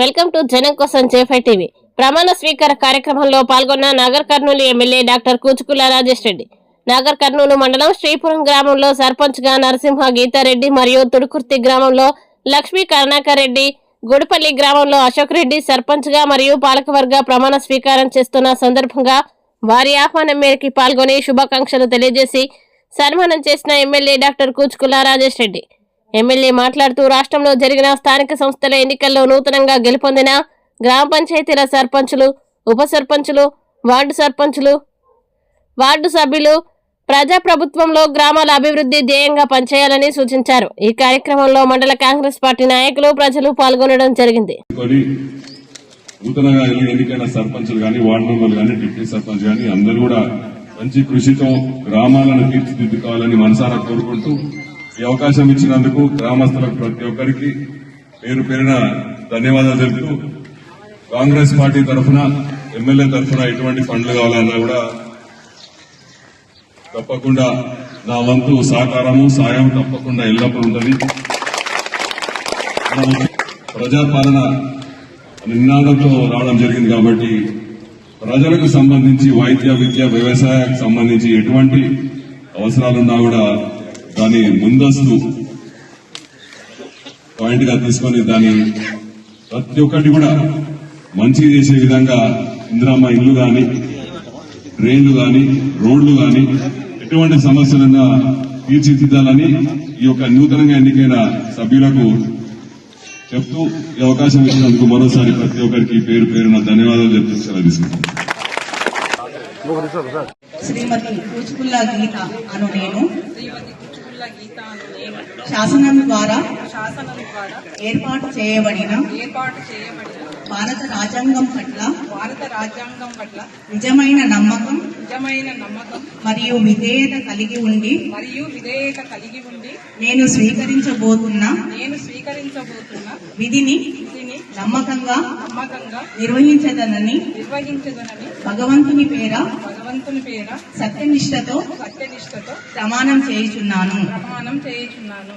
Welcome to జనం కోసం జేఫై TV. ప్రమాణ స్వీకార కార్యక్రమంలో పాల్గొన్న నాగర్ కర్నూలు ఎమ్మెల్యే డాక్టర్ కూచుకుల రాజేష్ రెడ్డి. నాగర్ కర్నూలు మండలం శ్రీపురం గ్రామంలో సర్పంచ్గా నరసింహ గీతారెడ్డి మరియు తుడుకుర్తి గ్రామంలో లక్ష్మీ కరుణాకర్ రెడ్డి గుడిపల్లి గ్రామంలో అశోక్ రెడ్డి సర్పంచ్గా మరియు పాలకవర్గ ప్రమాణ స్వీకారం చేస్తున్న సందర్భంగా వారి ఆహ్వానం మేరకు పాల్గొని శుభాకాంక్షలు తెలియజేసి సన్మానం చేసిన MLA doctor Kuchukulla Rajesh Reddy. MLA మాట్లాడుతూ రాష్ట్రంలో జరిగిన స్థానిక సంస్థల ఎన్నికల్లో నూతనంగా గెలుపొందిన గ్రామ పంచాయతీల సర్పంచులు ఉప సర్పంచులు వార్డు సర్పంచులు వార్డు సభ్యులు ప్రజాప్రభుత్వంలో గ్రామాల అభివృద్ధి ధ్యేయంగా పనిచేయాలని సూచించారు. ఈ కార్యక్రమంలో మండల కాంగ్రెస్ పార్టీ నాయకులు ప్రజలు పాల్గొనడం జరిగింది. నూతనంగా ఎన్నికైన సర్పంచులు కానీ వార్డు మెంబర్లు కానీ డిప్యూటీ సర్పంచ్ కానీ అందరూ కూడా మంచి కృషితో గ్రామాలను తీర్చిదిద్దుకోవాలని మనసారా కోరుకుంటూ ఈ అవకాశం ఇచ్చినందుకు గ్రామస్తులకు ప్రతి ఒక్కరికి పేరు పేరిన ధన్యవాదాలు తెలుపుతూ కాంగ్రెస్ పార్టీ తరఫున ఎమ్మెల్యే తరఫున ఎటువంటి ఫండ్లు కావాలన్నా కూడా తప్పకుండా నా వంతు సహకారము సాయం తప్పకుండా ఎల్లప్పుడూ ఉంటుంది ప్రజాపాలన నినాదంతో రావడం జరిగింది కాబట్టి ప్రజలకు సంబంధించి వైద్య విద్య వ్యవసాయానికి సంబంధించి ఎటువంటి అవసరాలున్నా కూడా దాని ముందస్తు పాయింట్గా తీసుకొని దాని ప్రతి ఒక్కటి కూడా మంచి చేసే విధంగా ఇందిరమ్మ ఇల్లు గాని డ్రైన్లు గాని రోడ్లు గాని ఎటువంటి సమస్యలున్నా తీర్చిదిద్దాలని ఈ యొక్క నూతనంగా ఎన్నికైన సభ్యులకు చెప్తూ ఈ అవకాశం ఇచ్చినందుకు మరోసారి ప్రతి ఒక్కరికి పేరు పేరున ధన్యవాదాలు చెప్తూ సెలవు తీసుకుంటాను శ్రీమతి కూచుకుల్లా గీత అను నేను. శాసనం ద్వారా శాసనం ద్వారా ఏర్పాటు చేయబడిన ఏర్పాటు చేయబడిన భారత రాజ్యాంగం పట్ల భారత రాజ్యాంగం పట్ల నిజమైన నమ్మకం నిజమైన నమ్మకం మరియు విధేయత కలిగి ఉండి మరియు విధేయత కలిగి ఉండి నేను స్వీకరించబోతున్న నేను స్వీకరించబోతున్న విధిని విధిని నమ్మకంగా నమ్మకంగా నిర్వహించదనని నిర్వహించదనని భగవంతుని పేర భగవంతుని పేర సత్యనిష్టతో సత్యనిష్టతో ప్రమాణం చేయుచున్నాను. ప్రమాణం చేయుచున్నాను.